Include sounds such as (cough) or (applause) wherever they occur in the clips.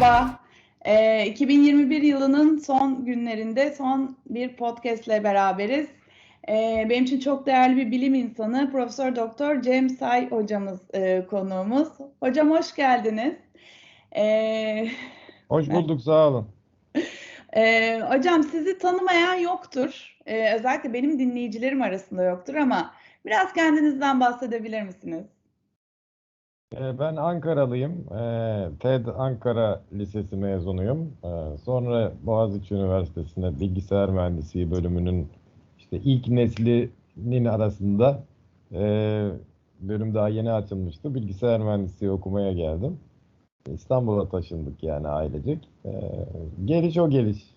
Merhaba. Ee, 2021 yılının son günlerinde son bir podcast ile beraberiz. Ee, benim için çok değerli bir bilim insanı Profesör Doktor Cem Say hocamız e, konuğumuz. Hocam hoş geldiniz. Ee, Hoş bulduk, sağ olun. e, hocam sizi tanımayan yoktur. Ee, özellikle benim dinleyicilerim arasında yoktur ama biraz kendinizden bahsedebilir misiniz? Ee, Ben Ankaralıyım. Ee, TED Ankara Lisesi mezunuyum. Ee, Sonra Boğaziçi Üniversitesi'nde bilgisayar mühendisliği bölümünün işte ilk neslinin arasında bölüm daha yeni açılmıştı. Bilgisayar mühendisliği okumaya geldim. İstanbul'a taşındık yani ailecek. Geliş o geliş.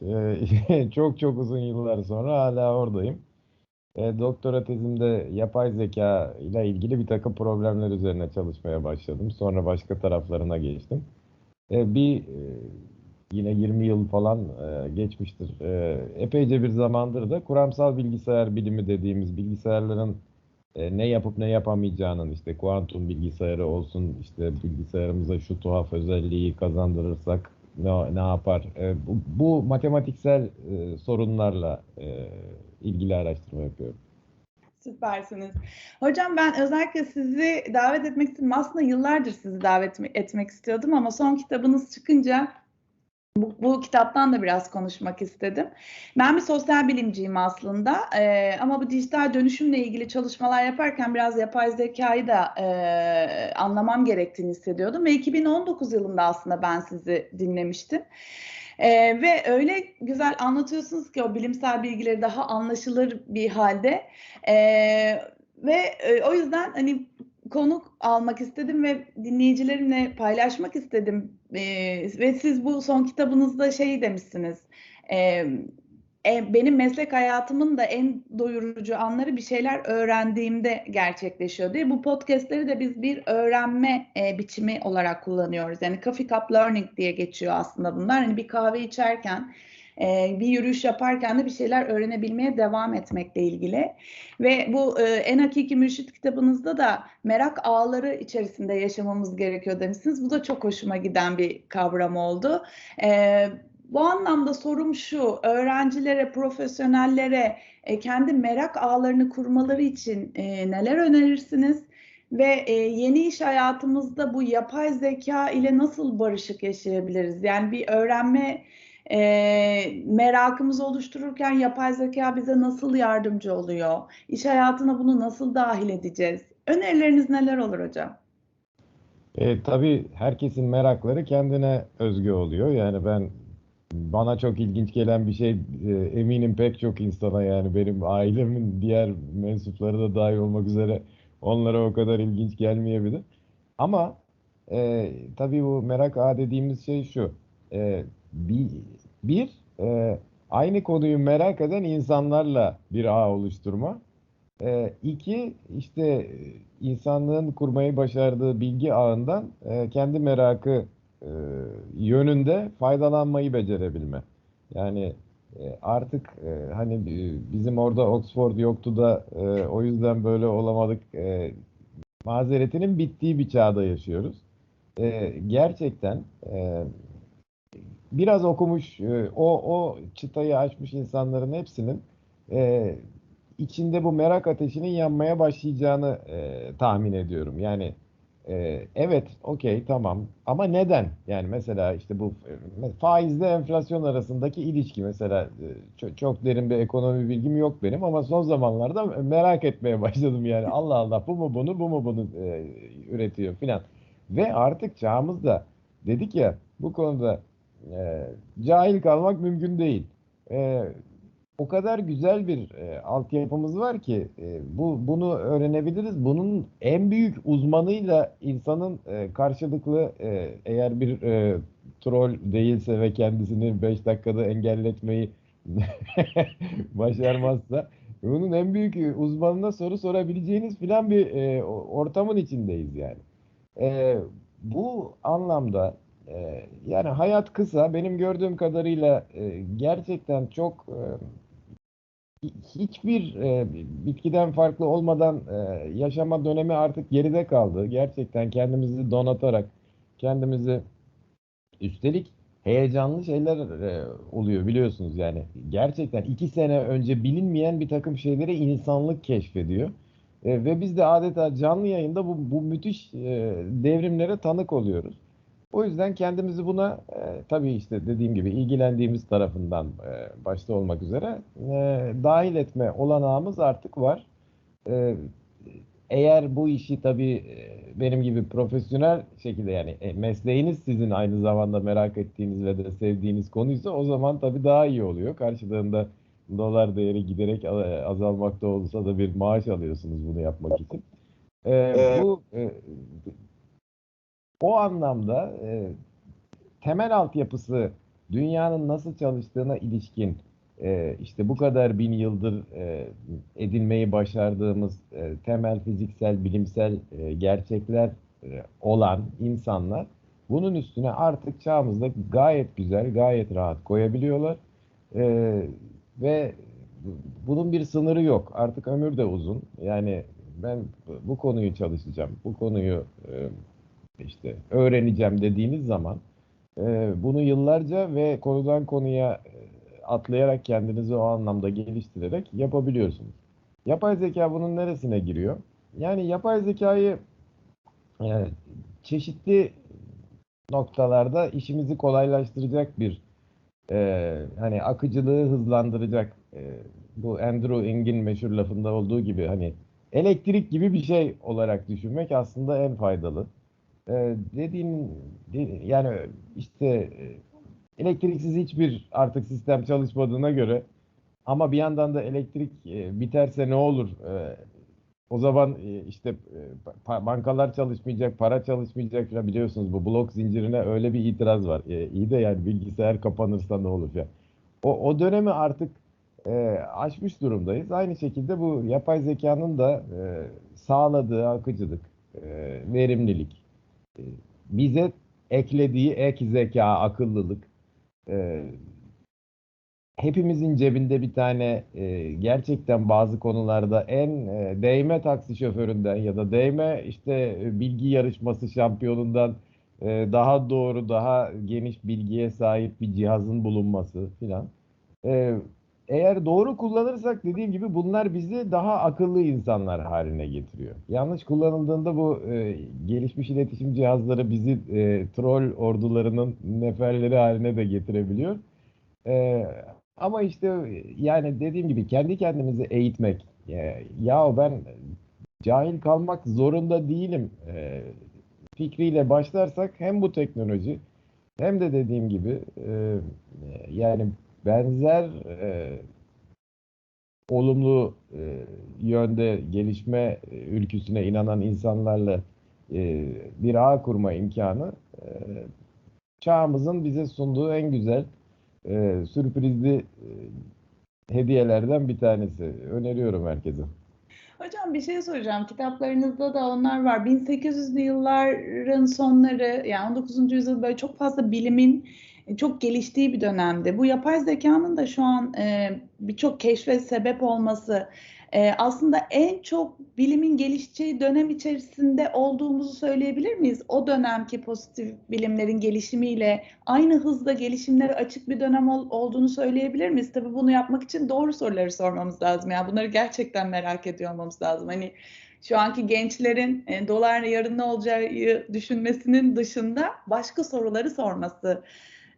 (laughs) Çok çok uzun yıllar sonra hala oradayım. E, doktora tezimde yapay zeka ile ilgili bir takım problemler üzerine çalışmaya başladım. Sonra başka taraflarına geçtim. E, bir e, yine 20 yıl falan e, geçmiştir. E, epeyce bir zamandır da kuramsal bilgisayar bilimi dediğimiz bilgisayarların e, ne yapıp ne yapamayacağının işte kuantum bilgisayarı olsun işte bilgisayarımıza şu tuhaf özelliği kazandırırsak ne, ne yapar? E, bu, bu matematiksel e, sorunlarla e, ilgili araştırma yapıyorum. Süpersiniz. Hocam ben özellikle sizi davet etmek istedim. Aslında yıllardır sizi davet etmek istiyordum ama son kitabınız çıkınca bu, bu kitaptan da biraz konuşmak istedim. Ben bir sosyal bilimciyim aslında Ee, ama bu dijital dönüşümle ilgili çalışmalar yaparken biraz yapay zekayı da e, anlamam gerektiğini hissediyordum ve 2019 yılında aslında ben sizi dinlemiştim. Ee, ve öyle güzel anlatıyorsunuz ki o bilimsel bilgileri daha anlaşılır bir halde. Ee, ve e, o yüzden hani konuk almak istedim ve dinleyicilerimle paylaşmak istedim. Ee, ve siz bu son kitabınızda şey demişsiniz. E, e, benim meslek hayatımın da en doyurucu anları bir şeyler öğrendiğimde gerçekleşiyor diye. Bu podcastleri de biz bir öğrenme e, biçimi olarak kullanıyoruz. Yani coffee cup learning diye geçiyor aslında bunlar. Hani bir kahve içerken e, bir yürüyüş yaparken de bir şeyler öğrenebilmeye devam etmekle ilgili. Ve bu e, En Hakiki Mürşit kitabınızda da merak ağları içerisinde yaşamamız gerekiyor demişsiniz. Bu da çok hoşuma giden bir kavram oldu. Bu anlamda sorum şu, öğrencilere, profesyonellere e, kendi merak ağlarını kurmaları için e, neler önerirsiniz? Ve e, yeni iş hayatımızda bu yapay zeka ile nasıl barışık yaşayabiliriz? Yani bir öğrenme e, merakımızı oluştururken yapay zeka bize nasıl yardımcı oluyor? İş hayatına bunu nasıl dahil edeceğiz? Önerileriniz neler olur hocam? E, tabii herkesin merakları kendine özgü oluyor. Yani ben bana çok ilginç gelen bir şey e, eminim pek çok insana yani benim ailemin diğer mensupları da dahil olmak üzere onlara o kadar ilginç gelmeyebilir. Ama e, tabii bu merak ağı dediğimiz şey şu. E, bir, bir e, aynı konuyu merak eden insanlarla bir ağ oluşturma. E, iki işte insanlığın kurmayı başardığı bilgi ağından e, kendi merakı e, yönünde faydalanmayı becerebilme. Yani e, artık e, hani e, bizim orada Oxford yoktu da e, o yüzden böyle olamadık e, mazeretinin bittiği bir çağda yaşıyoruz. E, gerçekten e, biraz okumuş, e, o o çıtayı aşmış insanların hepsinin e, içinde bu merak ateşinin yanmaya başlayacağını e, tahmin ediyorum. Yani e, evet, okey, tamam. Ama neden? Yani mesela işte bu e, faizle enflasyon arasındaki ilişki mesela e, çok, çok derin bir ekonomi bilgim yok benim ama son zamanlarda merak etmeye (laughs) başladım yani. Allah Allah bu mu bunu, bu mu bunu e, üretiyor filan. Ve artık çağımızda dedik ya bu konuda e, cahil kalmak mümkün değil. E, o kadar güzel bir e, altyapımız var ki e, bu bunu öğrenebiliriz. Bunun en büyük uzmanıyla insanın e, karşılıklı e, eğer bir e, troll değilse ve kendisini 5 dakikada engelletmeyi (laughs) başarmazsa bunun en büyük uzmanına soru sorabileceğiniz filan bir e, ortamın içindeyiz yani. E, bu anlamda e, yani hayat kısa. Benim gördüğüm kadarıyla e, gerçekten çok e, hiçbir e, bitkiden farklı olmadan e, yaşama dönemi artık geride kaldı. Gerçekten kendimizi donatarak, kendimizi Üstelik heyecanlı şeyler e, oluyor biliyorsunuz yani. Gerçekten iki sene önce bilinmeyen bir takım şeyleri insanlık keşfediyor. E, ve biz de adeta canlı yayında bu, bu müthiş e, devrimlere tanık oluyoruz. O yüzden kendimizi buna e, tabii işte dediğim gibi ilgilendiğimiz tarafından e, başta olmak üzere e, dahil etme olanağımız artık var. E, eğer bu işi tabii e, benim gibi profesyonel şekilde yani e, mesleğiniz sizin aynı zamanda merak ettiğiniz ve de sevdiğiniz konuysa o zaman tabii daha iyi oluyor. Karşılığında dolar değeri giderek a- azalmakta olsa da bir maaş alıyorsunuz bunu yapmak için. E, bu e, o anlamda e, temel altyapısı dünyanın nasıl çalıştığına ilişkin e, işte bu kadar bin yıldır e, edinmeyi başardığımız e, temel fiziksel, bilimsel e, gerçekler e, olan insanlar bunun üstüne artık çağımızda gayet güzel, gayet rahat koyabiliyorlar. E, ve bunun bir sınırı yok. Artık ömür de uzun. Yani ben bu konuyu çalışacağım, bu konuyu e, işte öğreneceğim dediğiniz zaman e, bunu yıllarca ve konudan konuya e, atlayarak kendinizi o anlamda geliştirerek yapabiliyorsunuz. Yapay zeka bunun neresine giriyor? Yani yapay zekayı yani çeşitli noktalarda işimizi kolaylaştıracak bir e, hani akıcılığı hızlandıracak e, bu Andrew Ng'in meşhur lafında olduğu gibi hani elektrik gibi bir şey olarak düşünmek aslında en faydalı. E, dediğim yani işte e, elektriksiz hiçbir artık sistem çalışmadığına göre ama bir yandan da elektrik e, biterse ne olur? E, o zaman e, işte bankalar çalışmayacak, para çalışmayacak falan biliyorsunuz bu blok zincirine öyle bir itiraz var. E, iyi de yani bilgisayar kapanırsa ne olur falan. O, o dönemi artık e, aşmış durumdayız. Aynı şekilde bu yapay zekanın da e, sağladığı akıcılık, e, verimlilik, bize eklediği ek zeka, akıllılık, e, hepimizin cebinde bir tane e, gerçekten bazı konularda en e, değme taksi şoföründen ya da değme işte bilgi yarışması şampiyonundan e, daha doğru, daha geniş bilgiye sahip bir cihazın bulunması filan. E, eğer doğru kullanırsak dediğim gibi bunlar bizi daha akıllı insanlar haline getiriyor. Yanlış kullanıldığında bu e, gelişmiş iletişim cihazları bizi e, troll ordularının neferleri haline de getirebiliyor. E, ama işte yani dediğim gibi kendi kendimizi eğitmek. Ya, ya ben cahil kalmak zorunda değilim e, fikriyle başlarsak hem bu teknoloji hem de dediğim gibi e, yani benzer e, olumlu e, yönde gelişme e, ülküsüne inanan insanlarla e, bir ağ kurma imkanı e, çağımızın bize sunduğu en güzel e, sürprizli e, hediyelerden bir tanesi. Öneriyorum herkese. Hocam bir şey soracağım. Kitaplarınızda da onlar var. 1800'lü yılların sonları yani 19. yüzyıl böyle çok fazla bilimin çok geliştiği bir dönemde. Bu yapay zekanın da şu an e, birçok keşfe sebep olması e, aslında en çok bilimin gelişeceği dönem içerisinde olduğumuzu söyleyebilir miyiz? O dönemki pozitif bilimlerin gelişimiyle aynı hızda gelişimlere açık bir dönem ol, olduğunu söyleyebilir miyiz? Tabii bunu yapmak için doğru soruları sormamız lazım. Yani bunları gerçekten merak ediyor olmamız lazım. Hani şu anki gençlerin e, dolar yarın ne olacağı düşünmesinin dışında başka soruları sorması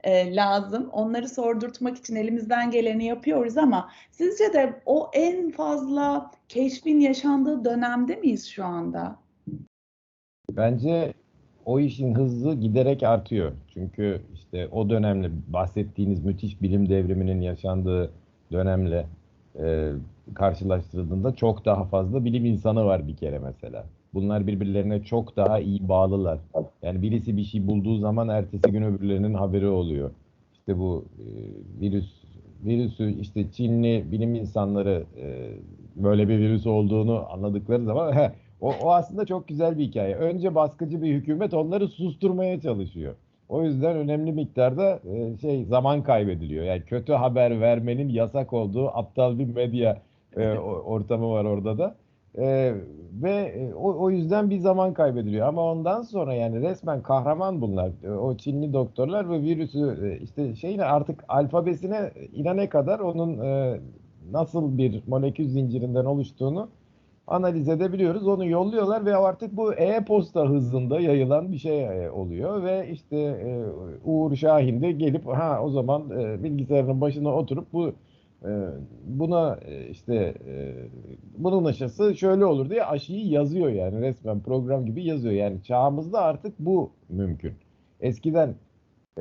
e, lazım. Onları sordurtmak için elimizden geleni yapıyoruz ama sizce de o en fazla keşfin yaşandığı dönemde miyiz şu anda? Bence o işin hızı giderek artıyor. Çünkü işte o dönemle bahsettiğiniz müthiş bilim devriminin yaşandığı dönemle e, karşılaştırıldığında çok daha fazla bilim insanı var bir kere mesela. Bunlar birbirlerine çok daha iyi bağlılar. Yani birisi bir şey bulduğu zaman ertesi gün öbürlerinin haberi oluyor. İşte bu e, virüs virüsü işte Çinli bilim insanları e, böyle bir virüs olduğunu anladıkları zaman (laughs) he, o, o aslında çok güzel bir hikaye. Önce baskıcı bir hükümet onları susturmaya çalışıyor. O yüzden önemli miktarda e, şey zaman kaybediliyor. Yani kötü haber vermenin yasak olduğu aptal bir medya e, (laughs) ortamı var orada da. E, ve e, o, o yüzden bir zaman kaybediliyor. Ama ondan sonra yani resmen kahraman bunlar. E, o Çinli doktorlar ve virüsü e, işte şeyine artık alfabesine inane kadar onun e, nasıl bir molekül zincirinden oluştuğunu analiz edebiliyoruz. Onu yolluyorlar ve artık bu e-posta hızında yayılan bir şey oluyor ve işte e, Uğur Şahin de gelip ha o zaman e, bilgisayarın başına oturup bu e, buna e, işte e, bunun aşısı şöyle olur diye aşıyı yazıyor yani resmen program gibi yazıyor. Yani çağımızda artık bu mümkün. Eskiden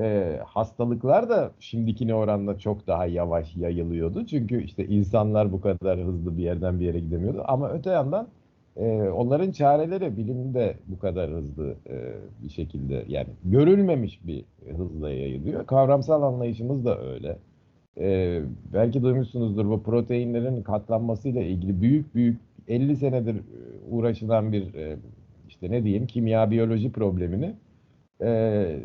e, hastalıklar da şimdikine oranla çok daha yavaş yayılıyordu. Çünkü işte insanlar bu kadar hızlı bir yerden bir yere gidemiyordu. Ama öte yandan onların çareleri bilimde bu kadar hızlı bir şekilde yani görülmemiş bir hızla yayılıyor. Kavramsal anlayışımız da öyle. E, belki duymuşsunuzdur bu proteinlerin katlanmasıyla ilgili büyük büyük 50 senedir uğraşılan bir e, işte ne diyeyim kimya biyoloji problemini e,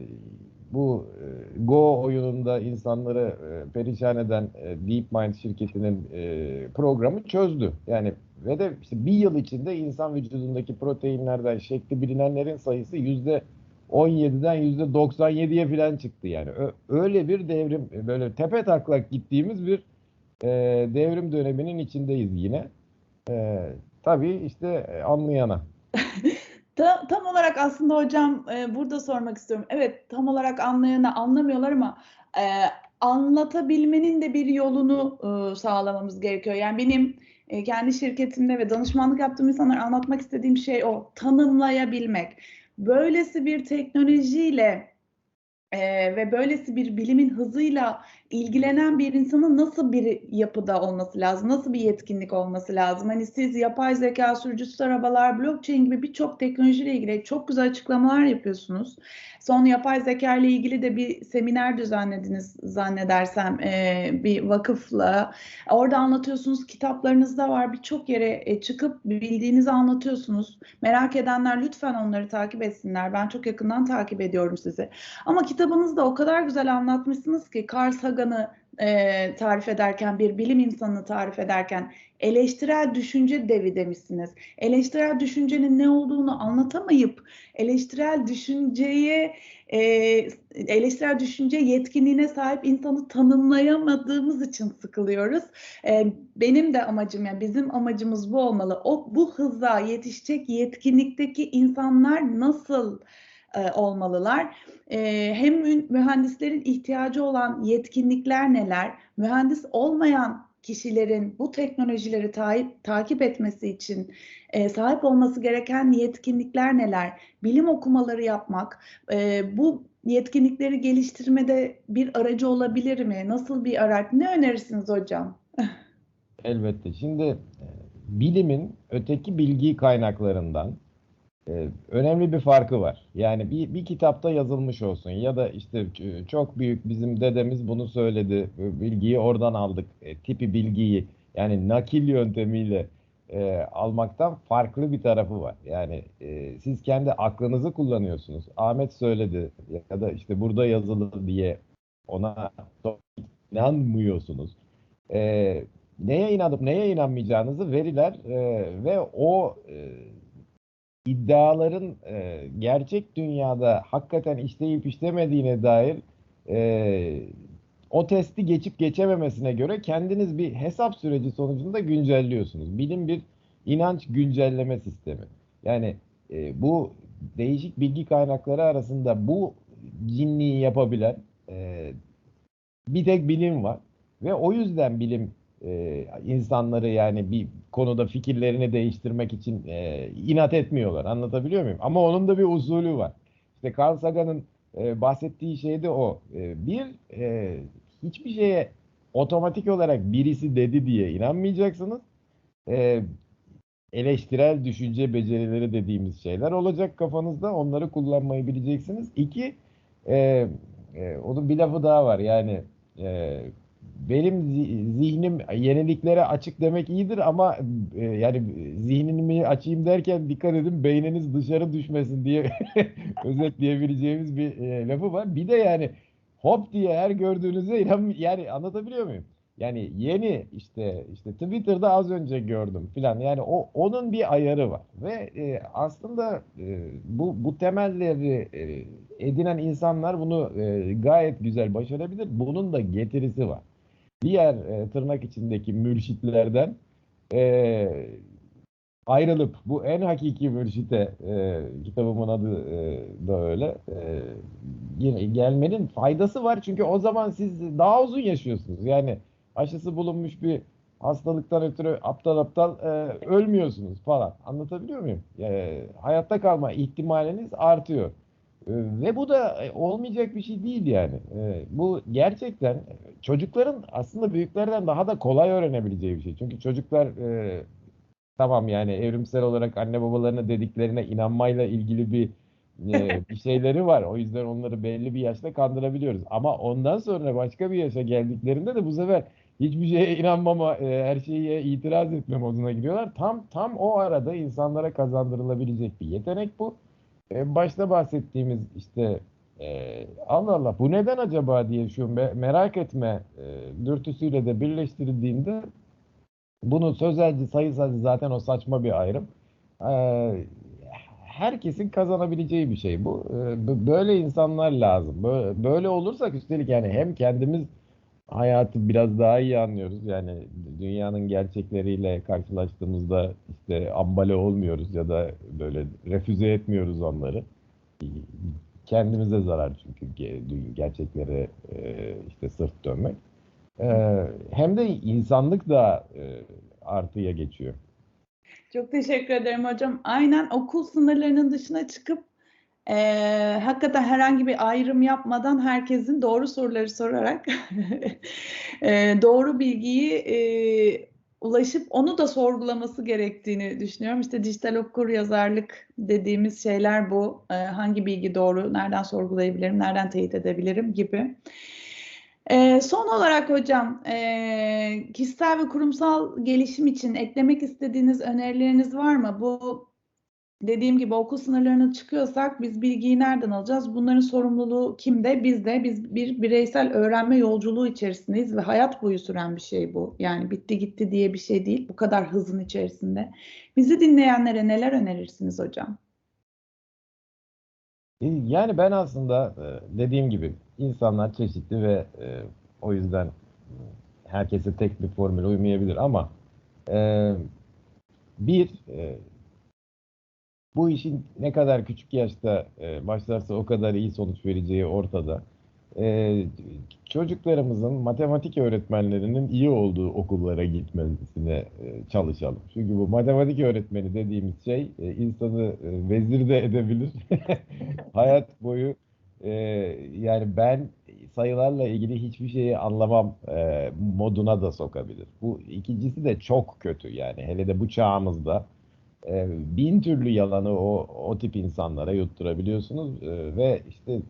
bu e, Go oyununda insanları e, perişan eden e, DeepMind şirketinin e, programı çözdü. Yani ve de işte bir yıl içinde insan vücudundaki proteinlerden şekli bilinenlerin sayısı yüzde 17'den yüzde 97'ye falan çıktı yani. Öyle bir devrim, böyle tepe taklak gittiğimiz bir e, devrim döneminin içindeyiz yine. E, tabii işte e, anlayana. (laughs) Ta, tam olarak aslında hocam e, burada sormak istiyorum. Evet tam olarak anlayanı anlamıyorlar ama e, anlatabilmenin de bir yolunu e, sağlamamız gerekiyor. Yani benim e, kendi şirketimde ve danışmanlık yaptığım insanlara anlatmak istediğim şey o tanımlayabilmek. Böylesi bir teknolojiyle e, ve böylesi bir bilimin hızıyla ilgilenen bir insanın nasıl bir yapıda olması lazım, nasıl bir yetkinlik olması lazım? Hani siz yapay zeka, sürücüsüz arabalar, blockchain gibi birçok teknolojiyle ilgili çok güzel açıklamalar yapıyorsunuz. Son yapay zeka ile ilgili de bir seminer düzenlediniz zannedersem e, bir vakıfla. Orada anlatıyorsunuz, kitaplarınızda var. Birçok yere e, çıkıp bildiğinizi anlatıyorsunuz. Merak edenler lütfen onları takip etsinler. Ben çok yakından takip ediyorum sizi. Ama kitabınızda o kadar güzel anlatmışsınız ki Carl Sagan'ı e, tarif ederken, bir bilim insanını tarif ederken eleştirel düşünce devi demişsiniz. Eleştirel düşüncenin ne olduğunu anlatamayıp eleştirel düşünceye e, eleştirel düşünce yetkinliğine sahip insanı tanımlayamadığımız için sıkılıyoruz. E, benim de amacım yani bizim amacımız bu olmalı. O bu hıza yetişecek yetkinlikteki insanlar nasıl e, olmalılar. E, hem mühendislerin ihtiyacı olan yetkinlikler neler, mühendis olmayan kişilerin bu teknolojileri ta- takip etmesi için e, sahip olması gereken yetkinlikler neler? Bilim okumaları yapmak, e, bu yetkinlikleri geliştirmede bir aracı olabilir mi? Nasıl bir araç? Ne önerirsiniz hocam? Elbette. Şimdi e, bilimin öteki bilgi kaynaklarından e, önemli bir farkı var. Yani bir, bir kitapta yazılmış olsun ya da işte çok büyük bizim dedemiz bunu söyledi, bilgiyi oradan aldık, e, tipi bilgiyi yani nakil yöntemiyle e, almaktan farklı bir tarafı var. Yani e, siz kendi aklınızı kullanıyorsunuz. Ahmet söyledi ya da işte burada yazılı diye ona inanmıyorsunuz. E, neye inanıp neye inanmayacağınızı veriler e, ve o e, iddiaların e, gerçek dünyada hakikaten işleyip işlemediğine dair e, o testi geçip geçememesine göre kendiniz bir hesap süreci sonucunda güncelliyorsunuz. Bilim bir inanç güncelleme sistemi. Yani e, bu değişik bilgi kaynakları arasında bu cinliği yapabilen e, bir tek bilim var. Ve o yüzden bilim e, insanları yani bir konuda fikirlerini değiştirmek için e, inat etmiyorlar. Anlatabiliyor muyum? Ama onun da bir usulü var. İşte Carl Sagan'ın e, bahsettiği şey de o. E, bir, e, hiçbir şeye otomatik olarak birisi dedi diye inanmayacaksınız. E, eleştirel düşünce becerileri dediğimiz şeyler olacak kafanızda. Onları kullanmayı bileceksiniz. İki, e, e, onun bir lafı daha var. Yani e, benim zihnim yeniliklere açık demek iyidir ama e, yani zihnimi açayım derken dikkat edin beyniniz dışarı düşmesin diye (laughs) özetleyebileceğimiz bir e, lafı var. Bir de yani hop diye her gördüğünüzde inan yani anlatabiliyor muyum? Yani yeni işte işte Twitter'da az önce gördüm filan. Yani o onun bir ayarı var ve e, aslında e, bu bu temelleri e, edinen insanlar bunu e, gayet güzel başarabilir. Bunun da getirisi var. Diğer e, tırnak içindeki mürşitlerden e, ayrılıp bu en hakiki mürşite e, kitabımın adı e, da öyle e, gelmenin faydası var çünkü o zaman siz daha uzun yaşıyorsunuz yani aşısı bulunmuş bir hastalıktan ötürü aptal aptal e, ölmüyorsunuz falan anlatabiliyor muyum? E, hayatta kalma ihtimaliniz artıyor. E, Ve bu da e, olmayacak bir şey değil yani. E, Bu gerçekten çocukların aslında büyüklerden daha da kolay öğrenebileceği bir şey. Çünkü çocuklar e, tamam yani evrimsel olarak anne babalarına dediklerine inanmayla ilgili bir e, (laughs) bir şeyleri var. O yüzden onları belli bir yaşta kandırabiliyoruz. Ama ondan sonra başka bir yaşa geldiklerinde de bu sefer hiçbir şeye inanmama, her şeye itiraz etme moduna giriyorlar. Tam tam o arada insanlara kazandırılabilecek bir yetenek bu. En başta bahsettiğimiz işte e, Allah Allah bu neden acaba diye şu me- merak etme e, dürtüsüyle de birleştirildiğinde bunu sözelci sayısalcı zaten o saçma bir ayrım. E, herkesin kazanabileceği bir şey bu. E, böyle insanlar lazım. Böyle, böyle olursak üstelik yani hem kendimiz hayatı biraz daha iyi anlıyoruz. Yani dünyanın gerçekleriyle karşılaştığımızda işte ambale olmuyoruz ya da böyle refüze etmiyoruz onları. Kendimize zarar çünkü ge- gerçeklere e, işte sırt dönmek. E, hem de insanlık da e, artıya geçiyor. Çok teşekkür ederim hocam. Aynen okul sınırlarının dışına çıkıp eee, hakikaten herhangi bir ayrım yapmadan herkesin doğru soruları sorarak (laughs) eee, doğru bilgiyi eee, ulaşıp onu da sorgulaması gerektiğini düşünüyorum. İşte dijital okur yazarlık dediğimiz şeyler bu. Eee, hangi bilgi doğru, nereden sorgulayabilirim, nereden teyit edebilirim gibi. Ee, son olarak hocam, e, kişisel ve kurumsal gelişim için eklemek istediğiniz önerileriniz var mı? Bu dediğim gibi okul sınırlarına çıkıyorsak biz bilgiyi nereden alacağız? Bunların sorumluluğu kimde? Bizde. Biz bir bireysel öğrenme yolculuğu içerisindeyiz ve hayat boyu süren bir şey bu. Yani bitti gitti diye bir şey değil. Bu kadar hızın içerisinde. Bizi dinleyenlere neler önerirsiniz hocam? E, Yani ben aslında e, dediğim gibi insanlar çeşitli ve e, o yüzden herkese tek bir formül uymayabilir ama e, bir bu işin ne kadar küçük yaşta e, başlarsa o kadar iyi sonuç vereceği ortada. E, çocuklarımızın matematik öğretmenlerinin iyi olduğu okullara gitmesine e, çalışalım. Çünkü bu matematik öğretmeni dediğimiz şey e, insanı e, vezir de edebilir. (laughs) Hayat boyu e, yani ben sayılarla ilgili hiçbir şeyi anlamam e, moduna da sokabilir. Bu ikincisi de çok kötü yani hele de bu çağımızda e, bin türlü yalanı o o tip insanlara yutturabiliyorsunuz E, ve işte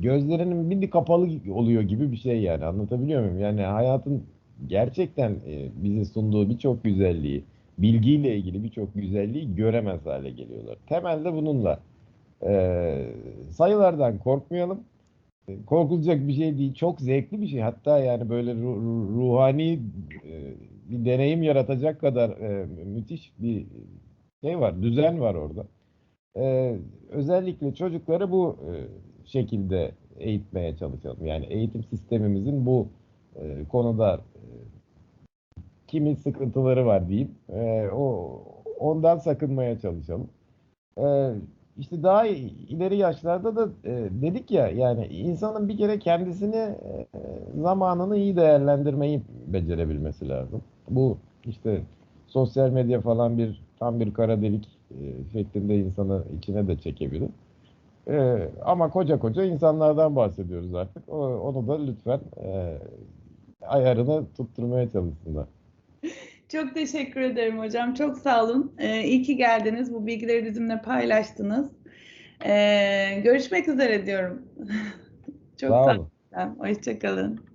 gözlerinin biri kapalı oluyor gibi bir şey yani anlatabiliyor muyum? Yani hayatın gerçekten e, bize sunduğu birçok güzelliği, bilgiyle ilgili birçok güzelliği göremez hale geliyorlar. Temelde bununla e, sayılardan korkmayalım. Korkulacak bir şey değil. Çok zevkli bir şey. Hatta yani böyle ru- ru- ruhani e, bir deneyim yaratacak kadar e, müthiş bir şey var, düzen var orada. E, özellikle çocukları bu e, şekilde eğitmeye çalışalım. Yani eğitim sistemimizin bu e, konuda e, kimi sıkıntıları var diyeyim. E, o ondan sakınmaya çalışalım. E, işte daha ileri yaşlarda da e, dedik ya yani insanın bir kere kendisini e, zamanını iyi değerlendirmeyi becerebilmesi lazım. Bu işte sosyal medya falan bir tam bir kara delik e, şeklinde insanı içine de çekebilir. E, ama koca koca insanlardan bahsediyoruz artık. O, onu da lütfen e, ayarını tutturmaya çalışsınlar. Çok teşekkür ederim hocam. Çok sağ olun. Ee, iyi ki geldiniz. Bu bilgileri bizimle paylaştınız. Ee, görüşmek üzere diyorum. (laughs) Çok Sağ sağ olun. Hoşçakalın.